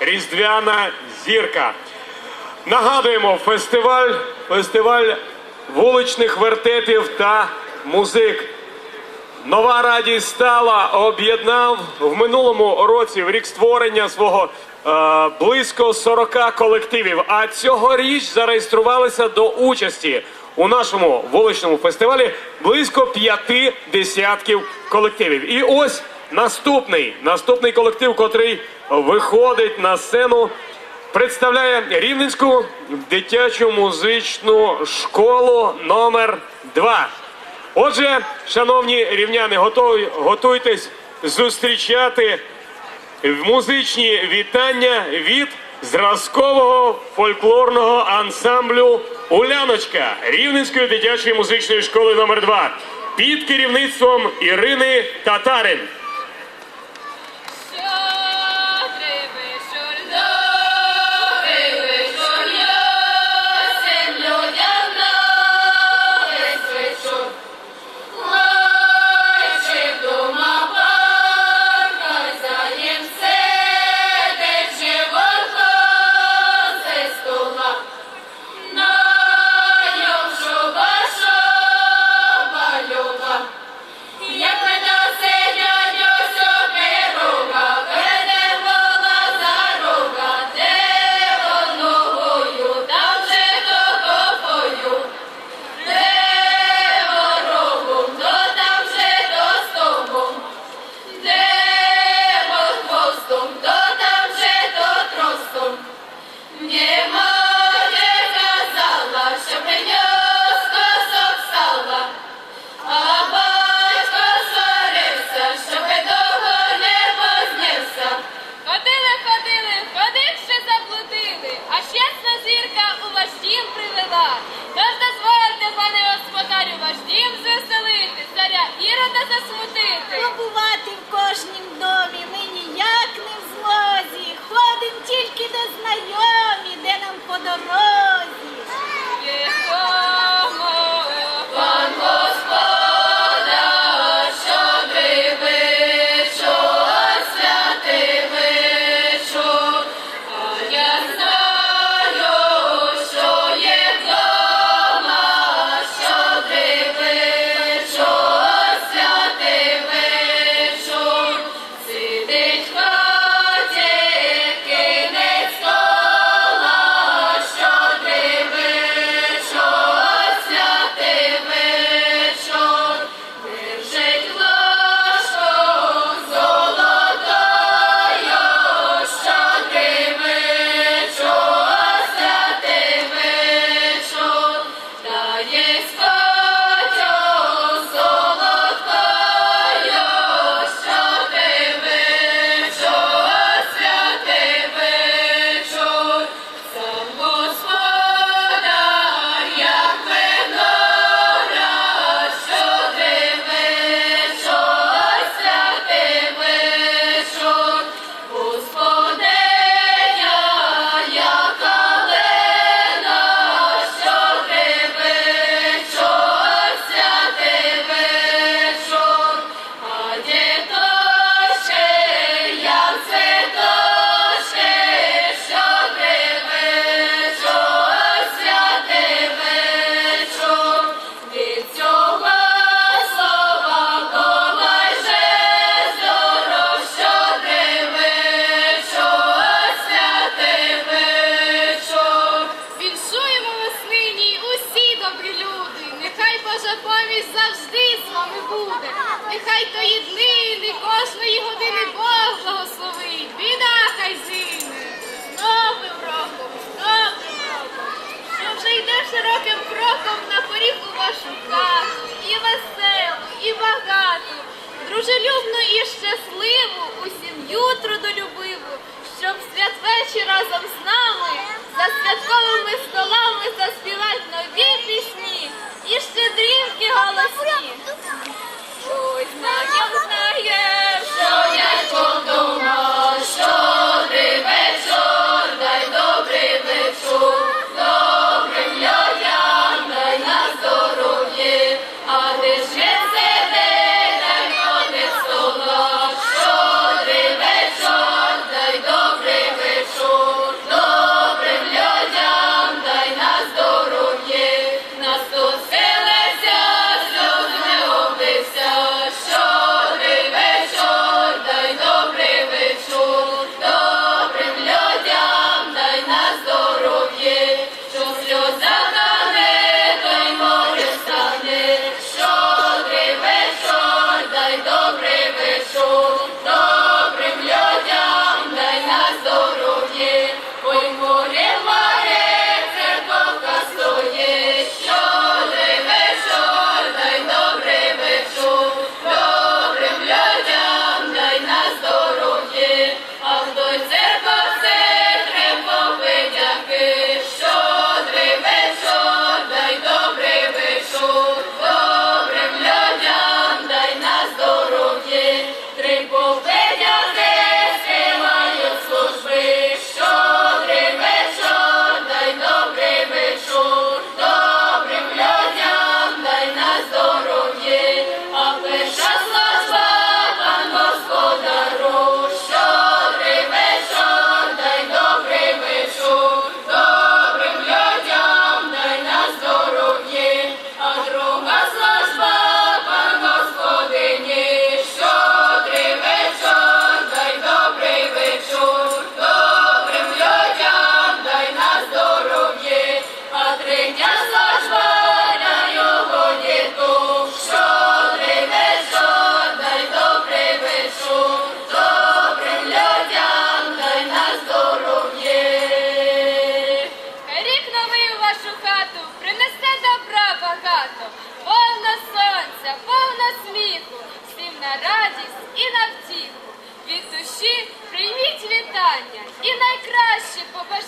Різдвяна зірка. Нагадуємо, фестиваль, фестиваль вуличних вертетів та музик. Нова радість стала об'єднав в минулому році в рік створення свого е, близько 40 колективів. А цьогоріч зареєструвалися до участі у нашому вуличному фестивалі близько п'яти десятків колективів. І ось Наступний наступний колектив, котрий виходить на сцену, представляє Рівненську дитячу музичну школу номер 2 Отже, шановні рівняни, готові, готуйтесь зустрічати музичні вітання від зразкового фольклорного ансамблю Уляночка Рівненської дитячої музичної школи номер 2 під керівництвом Ірини Татарин. нашу хату, і веселу, і багату, дружелюбну і щасливу у сім'ю трудолюбну.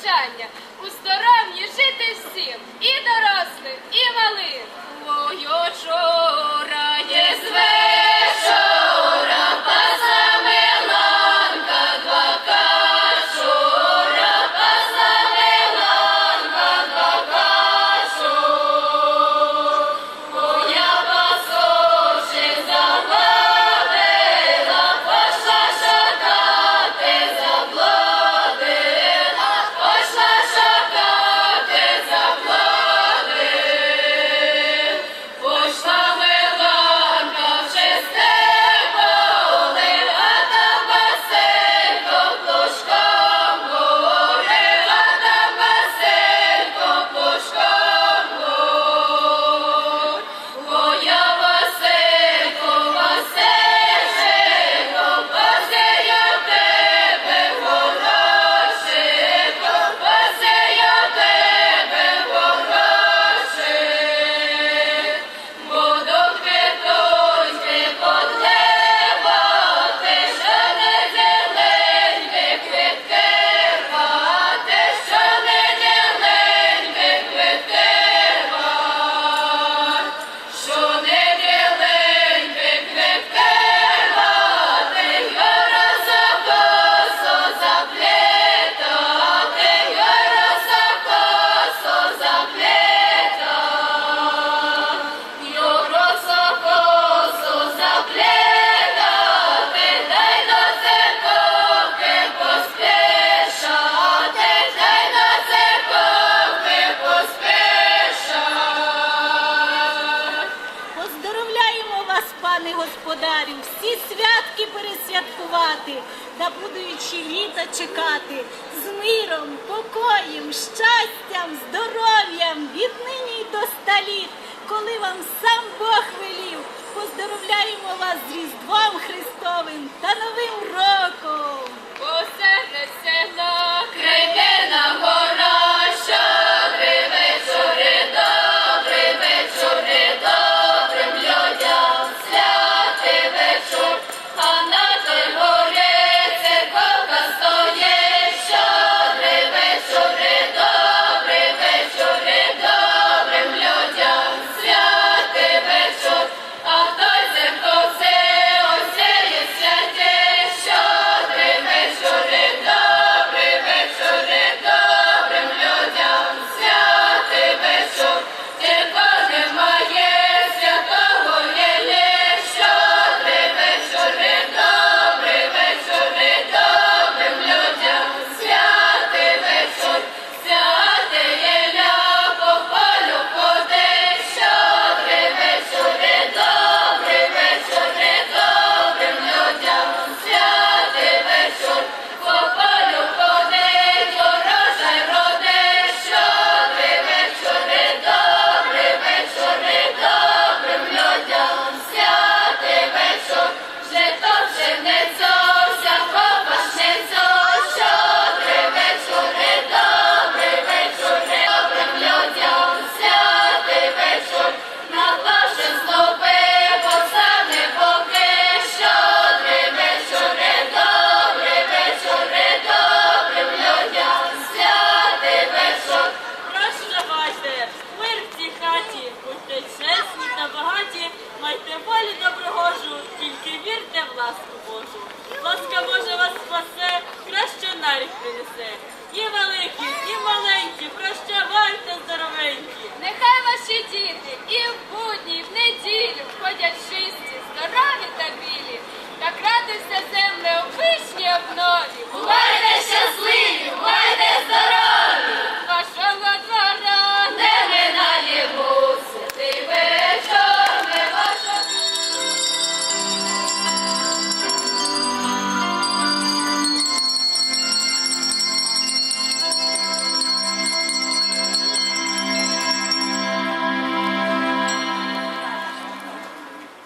бажання у здоров'ї жити всім і дорослим, і малим. Мого чора. тисячі літа чекати з миром, покоєм, щастям, здоров'ям віднині до ста літ, коли вам сам Бог велів, поздоровляємо вас з Різдвом Христовим та Новим роком! Усе село, кривина!